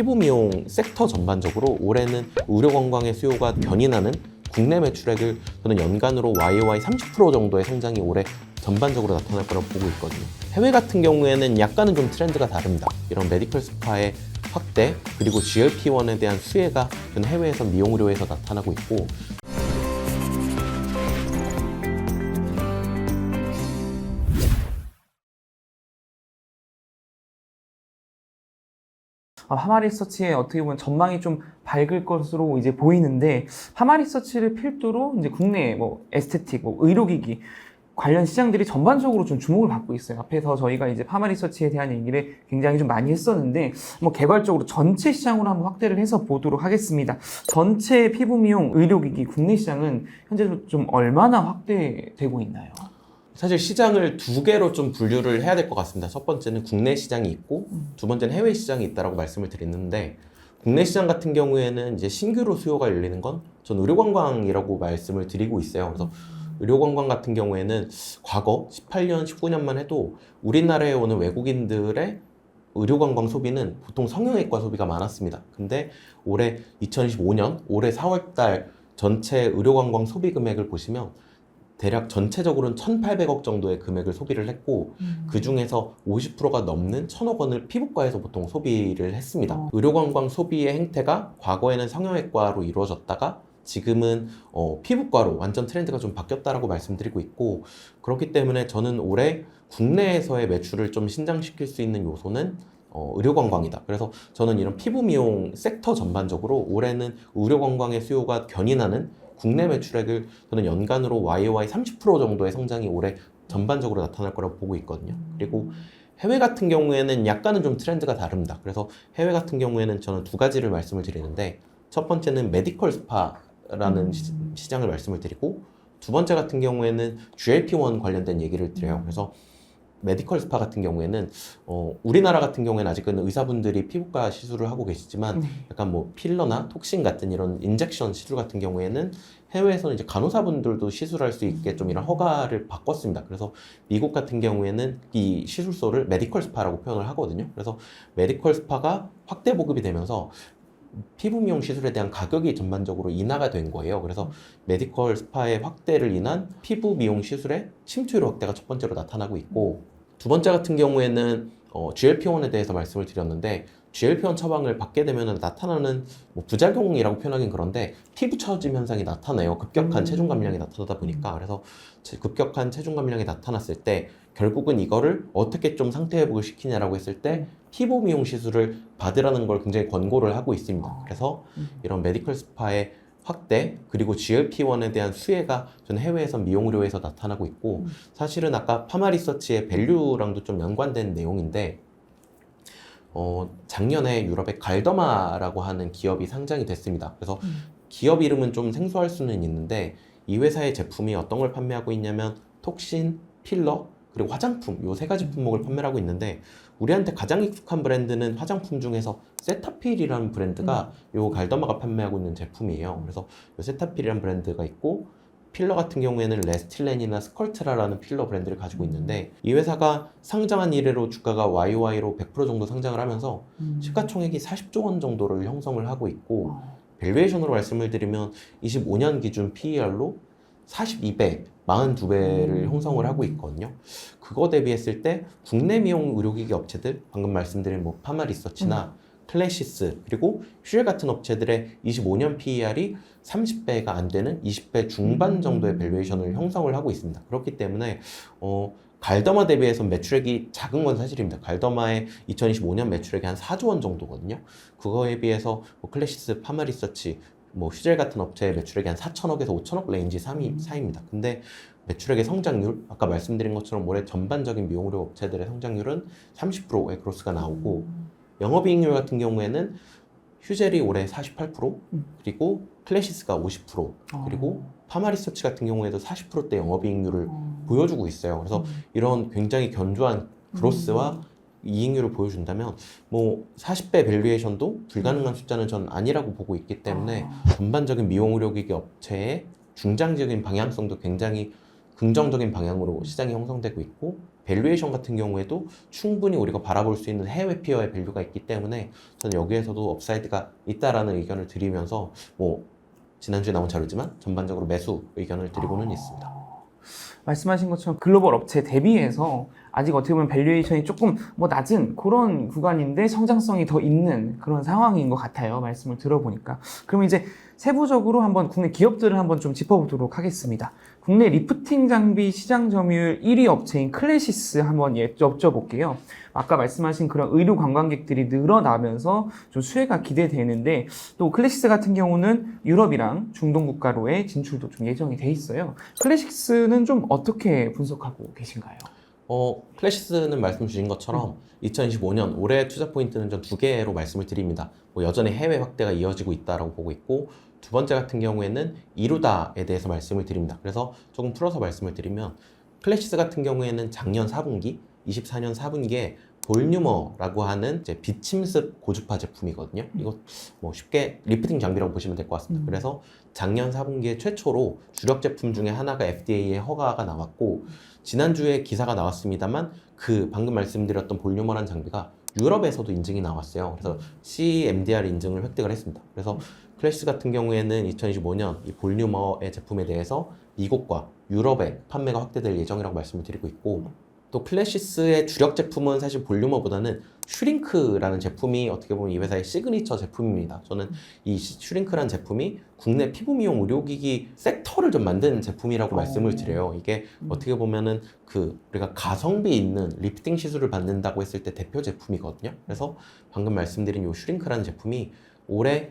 피부 미용 섹터 전반적으로 올해는 의료 관광의 수요가 견인하는 국내 매출액을 저는 연간으로 YOY 30% 정도의 성장이 올해 전반적으로 나타날 거라고 보고 있거든요. 해외 같은 경우에는 약간은 좀 트렌드가 다릅니다. 이런 메디컬 스파의 확대 그리고 GLP-1에 대한 수혜가 해외에서 미용 의료에서 나타나고 있고 아, 하마리서치의 어떻게 보면 전망이 좀 밝을 것으로 이제 보이는데 하마리서치를 필두로 이제 국내 뭐 에스테틱, 뭐 의료기기 관련 시장들이 전반적으로 좀 주목을 받고 있어요. 앞에서 저희가 이제 파마 리서치에 대한 얘기를 굉장히 좀 많이 했었는데 뭐 개괄적으로 전체 시장으로 한번 확대를 해서 보도록 하겠습니다. 전체 피부 미용 의료기기 국내 시장은 현재 좀 얼마나 확대되고 있나요? 사실 시장을 두 개로 좀 분류를 해야 될 것 같습니다. 첫 번째는 국내 시장이 있고 두 번째는 해외 시장이 있다라고 말씀을 드렸는데 국내 시장 같은 경우에는 이제 신규로 수요가 열리는 건 전 의료 관광이라고 말씀을 드리고 있어요. 그래서 의료 관광 같은 경우에는 과거 18년, 19년만 해도 우리나라에 오는 외국인들의 의료 관광 소비는 보통 성형외과 소비가 많았습니다. 근데 올해 2025년 올해 4월 달 전체 의료 관광 소비 금액을 보시면 대략 전체적으로는 1,800억 정도의 금액을 소비를 했고 그 중에서 50%가 넘는 1,000억 원을 피부과에서 보통 소비를 했습니다. 어. 의료관광 소비의 행태가 과거에는 성형외과로 이루어졌다가 지금은 어, 피부과로 완전 트렌드가 좀 바뀌었다라고 말씀드리고 있고 그렇기 때문에 저는 올해 국내에서의 매출을 좀 신장시킬 수 있는 요소는 어, 의료관광이다. 그래서 저는 이런 피부 미용 섹터 전반적으로 올해는 의료관광의 수요가 견인하는 국내 매출액을 저는 연간으로 YOY 30% 정도의 성장이 올해 전반적으로 나타날 거라고 보고 있거든요. 그리고 해외 같은 경우에는 약간은 좀 트렌드가 다릅니다. 그래서 해외 같은 경우에는 저는 두 가지를 말씀을 드리는데 첫 번째는 메디컬 스파라는 음. 시, 시장을 말씀을 드리고 두 번째 같은 경우에는 GLP-1 관련된 얘기를 드려요. 음. 그래서 메디컬 스파 같은 경우에는 어, 우리나라 같은 경우에는 아직은 의사분들이 피부과 시술을 하고 계시지만 네. 약간 뭐 필러나 톡신 같은 이런 인젝션 시술 같은 경우에는 해외에서는 이제 간호사분들도 시술할 수 있게 좀 이런 허가를 바꿨습니다. 그래서 미국 같은 경우에는 이 시술소를 메디컬 스파라고 표현을 하거든요. 그래서 메디컬 스파가 확대 보급이 되면서 피부 미용 시술에 대한 가격이 전반적으로 인하가 된 거예요. 그래서 메디컬 스파의 확대를 인한 피부 미용 시술의 침투율 확대가 첫 번째로 나타나고 있고 두 번째 같은 경우에는 어, GLP-1에 대해서 말씀을 드렸는데 GLP-1 처방을 받게 되면 나타나는 뭐 부작용이라고 표현하긴 그런데 피부 처짐 현상이 나타나요. 급격한 음. 체중 감량이 나타나다 보니까 그래서 제- 급격한 체중 감량이 나타났을 때 결국은 이거를 어떻게 좀 상태 회복을 시키냐라고 했을 때 피부 미용 시술을 받으라는 걸 굉장히 권고를 하고 있습니다. 그래서 음. 이런 메디컬 스파의 확대 그리고 GLP-1에 대한 수혜가 저는 해외에서 미용 의료에서 나타나고 있고 음. 사실은 아까 파마 리서치의 밸류랑도 좀 연관된 내용인데 어, 작년에 유럽의 갈더마라고 하는 기업이 상장이 됐습니다. 그래서 음. 기업 이름은 좀 생소할 수는 있는데 이 회사의 제품이 어떤 걸 판매하고 있냐면 톡신, 필러 그리고 화장품 요 세 가지 품목을 판매를 하고 있는데 우리한테 가장 익숙한 브랜드는 화장품 중에서 세타필이라는 브랜드가 요 갈더마가 판매하고 있는 제품이에요. 그래서 요 세타필이라는 브랜드가 있고 필러 같은 경우에는 레스틸렌이나 스컬트라라는 필러 브랜드를 가지고 있는데 이 회사가 상장한 이래로 주가가 YOY로 100% 정도 상장을 하면서 음. 시가총액이 40조 원 정도를 형성을 하고 있고 어. 밸류에이션으로 말씀을 드리면 25년 기준 PER로 42배, 42배를 음. 형성을 하고 있거든요. 그거 대비했을 때 국내 미용 의료기기 업체들, 방금 말씀드린 뭐 파마 리서치나 클래시스 그리고 슈엘 같은 업체들의 25년 PER이 30배가 안 되는 20배 중반 음. 정도의 밸류에이션을 형성을 하고 있습니다. 그렇기 때문에 어, 갈더마 대비해서 매출액이 작은 건 사실입니다. 갈더마의 2025년 매출액이 한 4조 원 정도거든요. 그거에 비해서 뭐 클래시스, 파마 리서치, 뭐 휴젤 같은 업체의 매출액이 한 4천억에서 5천억 레인지 사이, 사이입니다. 근데 매출액의 성장률, 아까 말씀드린 것처럼 올해 전반적인 미용의료 업체들의 성장률은 30%의 그로스가 나오고 영업이익률 같은 경우에는 휴젤이 올해 48% 음. 그리고 클래시스가 50% 어. 그리고 파마 리서치 같은 경우에도 40%대 영업이익률을 어. 보여주고 있어요. 그래서 음. 이런 굉장히 견조한 그로스와 이익률을 보여준다면 뭐 40배 밸류에이션도 불가능한 숫자는 전 아니라고 보고 있기 때문에 아. 전반적인 미용 의료기기 업체의 중장기적인 방향성도 굉장히 긍정적인 방향으로 시장이 형성되고 있고 밸류에이션 같은 경우에도 충분히 우리가 바라볼 수 있는 해외 피어의 밸류가 있기 때문에 저는 여기에서도 업사이드가 있다라는 의견을 드리면서 뭐 지난주에 나온 자료지만 전반적으로 매수 의견을 드리고는 있습니다. 말씀하신 것처럼 글로벌 업체 대비해서 아직 어떻게 보면 밸류에이션이 조금 뭐 낮은 그런 구간인데 성장성이 더 있는 그런 상황인 것 같아요. 말씀을 들어보니까. 그럼 이제 세부적으로 한번 국내 기업들을 한번 좀 짚어보도록 하겠습니다. 국내 리프팅 장비 시장 점유율 1위 업체인 클래시스 한번 예- 여쭤볼게요. 아까 말씀하신 그런 의료 관광객들이 늘어나면서 좀 수혜가 기대되는데 또 클래시스 같은 경우는 유럽이랑 중동 국가로의 진출도 좀 예정이 돼 있어요. 클래시스는 좀 어떻게 분석하고 계신가요? 어, 클래시스는 말씀 주신 것처럼 2025년 올해 투자 포인트는 전 두 개로 말씀을 드립니다. 뭐 여전히 해외 확대가 이어지고 있다라고 보고 있고 두 번째 같은 경우에는 이루다에 대해서 말씀을 드립니다. 그래서 조금 풀어서 말씀을 드리면 클래시스 같은 경우에는 작년 4분기, 24년 4분기에 볼뉴머라고 하는 이제 비침습 고주파 제품이거든요. 이거 뭐 쉽게 리프팅 장비라고 보시면 될 것 같습니다. 음. 그래서 작년 4분기에 최초로 주력 제품 중에 하나가 FDA의 허가가 나왔고 지난주에 기사가 나왔습니다만 그 방금 말씀드렸던 볼륨어란 장비가 유럽에서도 인증이 나왔어요. 그래서 CMDR 인증을 획득을 했습니다. 그래서 클래시스 같은 경우에는 2025년 이 볼륨어의 제품에 대해서 미국과 유럽에 판매가 확대될 예정이라고 말씀을 드리고 있고 또 클래시스의 주력 제품은 사실 볼륨어보다는 슈링크라는 제품이 어떻게 보면 이 회사의 시그니처 제품입니다. 저는 이 시- 슈링크라는 제품이 국내 피부 미용 의료기기 섹터를 좀 만든 제품이라고 어. 말씀을 드려요. 이게 음. 어떻게 보면은 그 우리가 가성비 있는 리프팅 시술을 받는다고 했을 때 대표 제품이거든요. 그래서 방금 말씀드린 이 슈링크라는 제품이 올해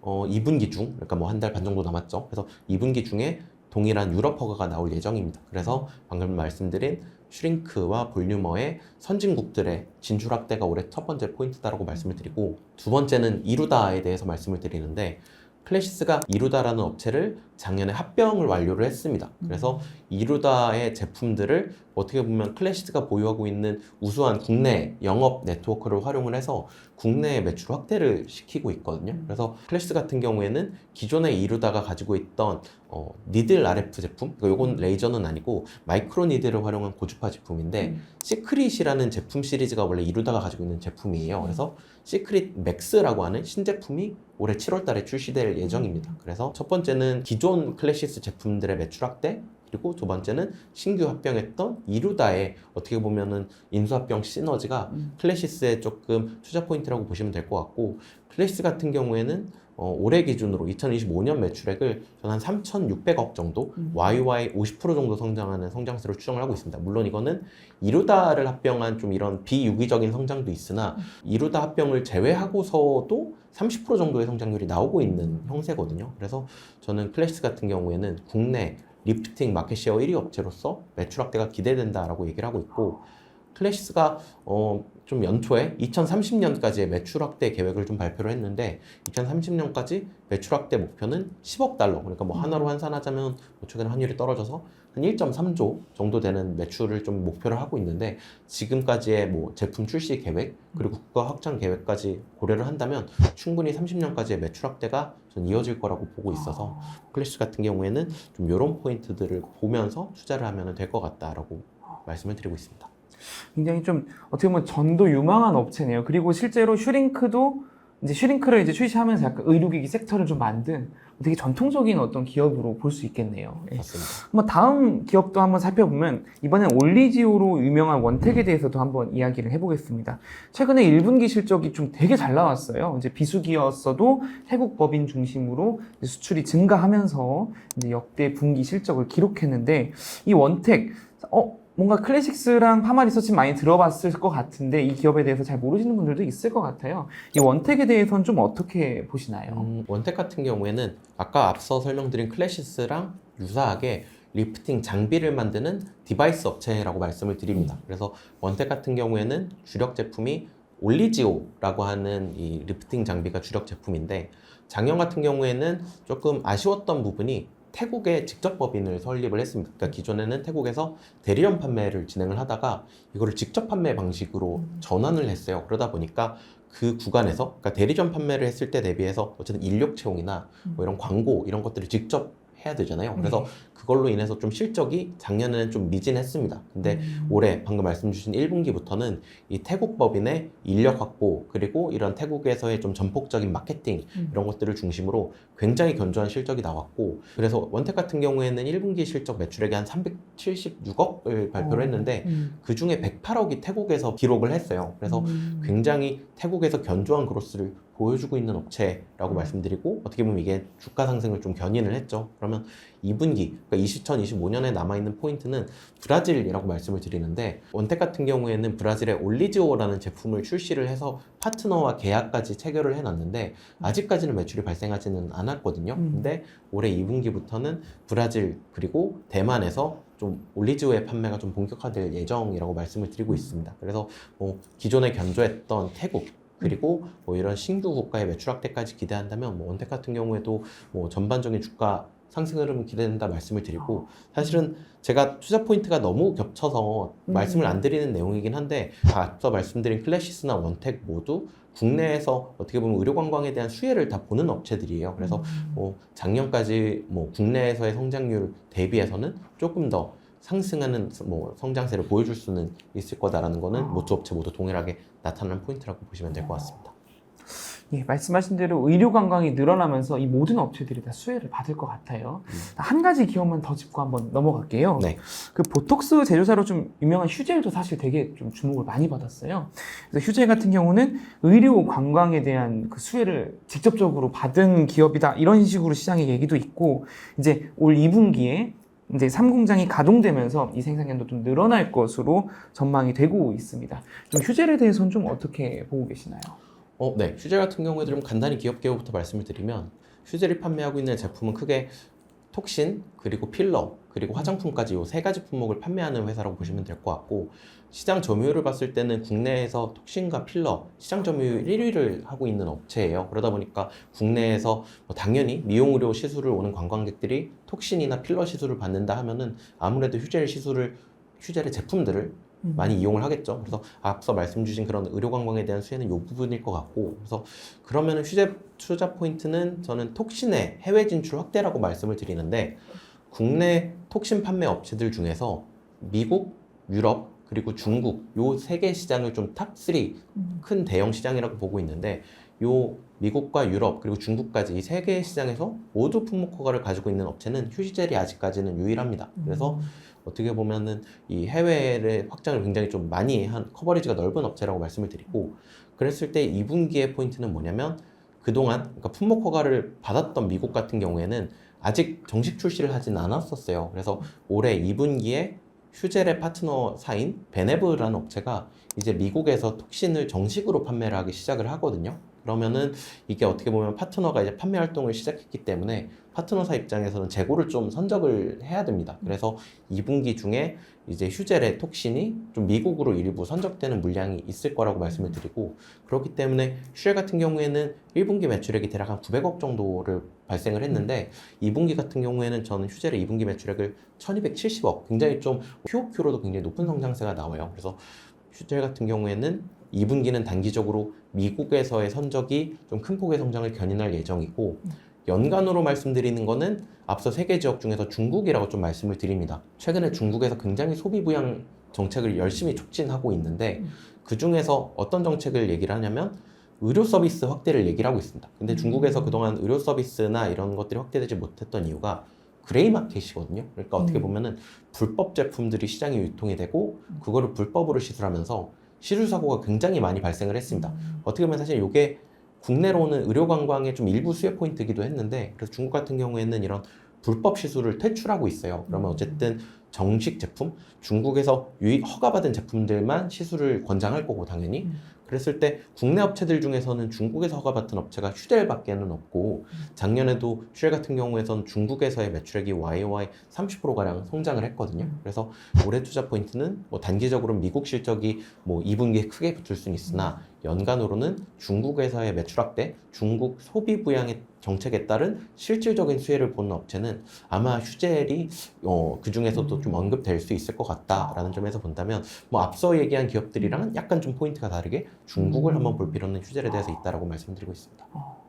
어 2분기 중 그러니까 뭐 한 달 반 정도 남았죠. 그래서 2분기 중에 동일한 유럽 허가가 나올 예정입니다. 그래서 방금 말씀드린 슈링크와 볼륨어의 선진국들의 진출 확대가 올해 첫 번째 포인트다라고 말씀을 드리고 두 번째는 이루다에 대해서 말씀을 드리는데 클래시스가 이루다라는 업체를 작년에 합병을 완료를 했습니다. 그래서 이루다의 제품들을 어떻게 보면 클래시스가 보유하고 있는 우수한 국내 영업 네트워크를 활용을 해서 국내 매출 확대를 시키고 있거든요. 그래서 클래시스 같은 경우에는 기존에 이루다가 가지고 있던 어, 니들 RF 제품, 그러니까 요건 레이저는 아니고 마이크로 니들을 활용한 고주파 제품인데 음. 시크릿이라는 제품 시리즈가 원래 이루다가 가지고 있는 제품이에요. 그래서 시크릿 맥스라고 하는 신제품이 올해 7월 달에 출시될 예정입니다. 그래서 첫 번째는 기존 클래시스 제품들의 매출 확대, 그리고 두 번째는 신규 합병했던 이루다의 어떻게 보면은 인수합병 시너지가 음. 클래시스의 조금 투자 포인트라고 보시면 될 것 같고 클래시스 같은 경우에는 어, 올해 기준으로 2025년 매출액을 저는 한 3,600억 정도 음. YY 50% 정도 성장하는 성장세로 추정을 하고 있습니다. 물론 이거는 이루다를 합병한 좀 이런 비유기적인 성장도 있으나 이루다 합병을 제외하고서도 30% 정도의 성장률이 나오고 있는 형세거든요. 그래서 저는 클래시스 같은 경우에는 국내 리프팅 마켓 시어 1위 업체로서 매출 확대가 기대된다라고 얘기를 하고 있고 클래시스가 어, 좀 연초에 2030년까지의 매출 확대 계획을 좀 발표를 했는데 2030년까지 매출 확대 목표는 10억 달러. 그러니까 뭐 하나로 환산하자면 뭐 최근에 환율이 떨어져서 한 1.3조 정도 되는 매출을 좀 목표를 하고 있는데 지금까지의 뭐 제품 출시 계획 그리고 국가 확장 계획까지 고려를 한다면 충분히 30년까지의 매출 확대가 전 이어질 거라고 보고 있어서 클래시스 같은 경우에는 좀 이런 포인트들을 보면서 투자를 하면 될 것 같다라고 말씀을 드리고 있습니다. 굉장히 좀 어떻게 보면 전도 유망한 업체네요. 그리고 실제로 슈링크도 이제 슈링크를 이제 출시하면서 약간 의료기기 섹터를 좀 만든 되게 전통적인 어떤 기업으로 볼 수 있겠네요. 예. 맞습니다. 한번 다음 기업도 한번 살펴보면 이번엔 올리지오로 유명한 원택에 대해서도 한번 이야기를 해보겠습니다. 최근에 1분기 실적이 좀 되게 잘 나왔어요. 이제 비수기였어도 태국 법인 중심으로 수출이 증가하면서 이제 역대 분기 실적을 기록했는데 이 원택 어 뭔가 클래식스랑 파마 리서치 많이 들어봤을 것 같은데 이 기업에 대해서 잘 모르시는 분들도 있을 것 같아요. 이 원택에 대해서는 좀 어떻게 보시나요? 음, 원택 같은 경우에는 아까 앞서 설명드린 클래시스랑 유사하게 리프팅 장비를 만드는 디바이스 업체라고 말씀을 드립니다. 그래서 원택 같은 경우에는 주력 제품이 올리지오라고 하는 이 리프팅 장비가 주력 제품인데 작년 같은 경우에는 조금 아쉬웠던 부분이 태국에 직접 법인을 설립을 했습니다. 그러니까 기존에는 태국에서 대리점 판매를 진행을 하다가 이거를 직접 판매 방식으로 전환을 했어요. 그러다 보니까 그 구간에서 그러니까 대리점 판매를 했을 때 대비해서 어쨌든 인력 채용이나 뭐 이런 광고 이런 것들을 직접 해야 되잖아요. 그래서 그 그걸로 인해서 좀 실적이 작년에는 좀 미진했습니다. 근데 올해 방금 말씀 주신 1분기부터는 이 태국 법인의 인력 확보 그리고 이런 태국에서의 좀 전폭적인 마케팅 음. 이런 것들을 중심으로 굉장히 견조한 실적이 나왔고 그래서 원택 같은 경우에는 1분기 실적 매출액이 한 376억을 발표를 어. 했는데 음. 그 중에 108억이 태국에서 기록을 했어요. 그래서 음. 굉장히 태국에서 견조한 그로스를 보여주고 있는 업체라고 음. 말씀드리고 어떻게 보면 이게 주가 상승을 좀 견인을 했죠. 그러면 2분기, 그러니까 2025년에 남아있는 포인트는 브라질이라고 말씀을 드리는데 원택 같은 경우에는 브라질의 올리지오라는 제품을 출시를 해서 파트너와 계약까지 체결을 해놨는데 아직까지는 매출이 발생하지는 않았거든요. 음. 근데 올해 2분기부터는 브라질 그리고 대만에서 좀 올리지오의 판매가 좀 본격화될 예정이라고 말씀을 드리고 있습니다. 그래서 뭐 기존에 견조했던 태국 그리고 뭐 이런 신규 국가의 매출 확대까지 기대한다면 뭐 원택 같은 경우에도 뭐 전반적인 주가 상승 흐름은 기대된다 말씀을 드리고 사실은 제가 투자 포인트가 너무 겹쳐서 음. 말씀을 안 드리는 내용이긴 한데 앞서 말씀드린 클래시스나 원택 모두 국내에서 어떻게 보면 의료 관광에 대한 수혜를 다 보는 업체들이에요. 그래서 음. 뭐 작년까지 뭐 국내에서의 성장률 대비해서는 조금 더 상승하는 뭐 성장세를 보여줄 수는 있을 거다라는 거는 아. 모두 업체 모두 동일하게 나타나는 포인트라고 보시면 될 것 같습니다. 예, 말씀하신 대로 의료 관광이 늘어나면서 이 모든 업체들이 다 수혜를 받을 것 같아요. 음. 한 가지 기업만 더 짚고 한번 넘어갈게요. 네. 그 보톡스 제조사로 좀 유명한 휴젤도 사실 되게 좀 주목을 많이 받았어요. 그래서 휴젤 같은 경우는 의료 관광에 대한 그 수혜를 직접적으로 받은 기업이다 이런 식으로 시장의 얘기도 있고 이제 올 2분기에 이제 3공장이 가동되면서 이 생산량도 좀 늘어날 것으로 전망이 되고 있습니다. 좀 휴젤에 대해서는 좀 어떻게 보고 계시나요? 어, 네. 휴젤 같은 경우에도 좀 간단히 기업 개요부터 말씀을 드리면 휴젤이 판매하고 있는 제품은 크게 톡신 그리고 필러 그리고 화장품까지 이 세 가지 품목을 판매하는 회사라고 보시면 될 것 같고 시장 점유율을 봤을 때는 국내에서 톡신과 필러 시장 점유율 1위를 하고 있는 업체예요. 그러다 보니까 국내에서 뭐 당연히 미용 의료 시술을 오는 관광객들이 톡신이나 필러 시술을 받는다 하면은 아무래도 휴젤 시술을 휴젤의 제품들을 음. 많이 이용을 하겠죠. 그래서 앞서 말씀 주신 그런 의료 관광에 대한 수혜는 이 부분일 것 같고, 그래서 그러면은 휴재 투자 포인트는 저는 톡신의 해외 진출 확대라고 말씀을 드리는데, 국내 톡신 판매 업체들 중에서 미국, 유럽, 그리고 중국 요 세 개 시장을 좀 탑3 음. 큰 대형 시장이라고 보고 있는데 요 미국과 유럽 그리고 중국까지 이 세 개의 시장에서 모두 품목 허가를 가지고 있는 업체는 휴지젤이 아직까지는 유일합니다. 그래서 어떻게 보면은 이 해외의 확장을 굉장히 좀 많이 한 커버리지가 넓은 업체라고 말씀을 드리고 그랬을 때 2분기의 포인트는 뭐냐면 그동안 그러니까 품목 허가를 받았던 미국 같은 경우에는 아직 정식 출시를 하진 않았었어요. 그래서 올해 2분기에 휴젤의 파트너사인 베네브라는 업체가 이제 미국에서 톡신을 정식으로 판매를 하기 시작을 하거든요. 그러면은 이게 어떻게 보면 파트너가 이제 판매 활동을 시작했기 때문에 파트너사 입장에서는 재고를 좀 선적을 해야 됩니다. 그래서 2분기 중에 이제 휴젤의 톡신이 좀 미국으로 일부 선적되는 물량이 있을 거라고 말씀을 드리고 그렇기 때문에 휴젤 같은 경우에는 1분기 매출액이 대략 한 900억 정도를 발생을 했는데 2분기 같은 경우에는 저는 휴젤의 2분기 매출액을 1270억 굉장히 좀 QOQ로도 굉장히 높은 성장세가 나와요. 그래서 휴젤 같은 경우에는 2분기는 단기적으로 미국에서의 선적이 좀 큰 폭의 성장을 견인할 예정이고 연간으로 말씀드리는 거는 앞서 세개 지역 중에서 중국이라고 좀 말씀을 드립니다. 최근에 중국에서 굉장히 소비 부양 정책을 열심히 촉진하고 있는데 그 중에서 어떤 정책을 얘기를 하냐면 의료 서비스 확대를 얘기를 하고 있습니다. 근데 중국에서 그동안 의료 서비스나 이런 것들이 확대되지 못했던 이유가 그레이 마켓이거든요. 그러니까 어떻게 음. 보면은 불법 제품들이 시장에 유통이 되고 그거를 불법으로 시술하면서 시술 사고가 굉장히 많이 발생을 했습니다. 어떻게 보면 사실 이게 국내로는 의료 관광의 좀 일부 수혜 포인트이기도 했는데 그래서 중국 같은 경우에는 이런 불법 시술을 퇴출하고 있어요. 그러면 어쨌든 정식 제품 중국에서 유의 허가받은 제품들만 시술을 권장할 거고 당연히 음. 그랬을 때 국내 업체들 중에서는 중국에서 허가받은 업체가 휴델밖에는 없고 작년에도 휴델 같은 경우에선 중국에서의 매출액이 YOY 30% 가량 성장을 했거든요. 음. 그래서 올해 투자 포인트는 뭐 단기적으로 미국 실적이 뭐 2분기에 크게 붙을 수는 있으나 연간으로는 중국에서의 매출 확 대, 중국 소비 부양의 정책에 따른 실질적인 수혜를 보는 업체는 아마 휴젤이 어, 그 중에서도 좀 언급될 수 있을 것 같다라는 점에서 본다면 뭐 앞서 얘기한 기업들이랑은 약간 좀 포인트가 다르게 중국을 음. 한번 볼 필요는 휴젤에 대해서 있다라고 말씀드리고 있습니다. 어,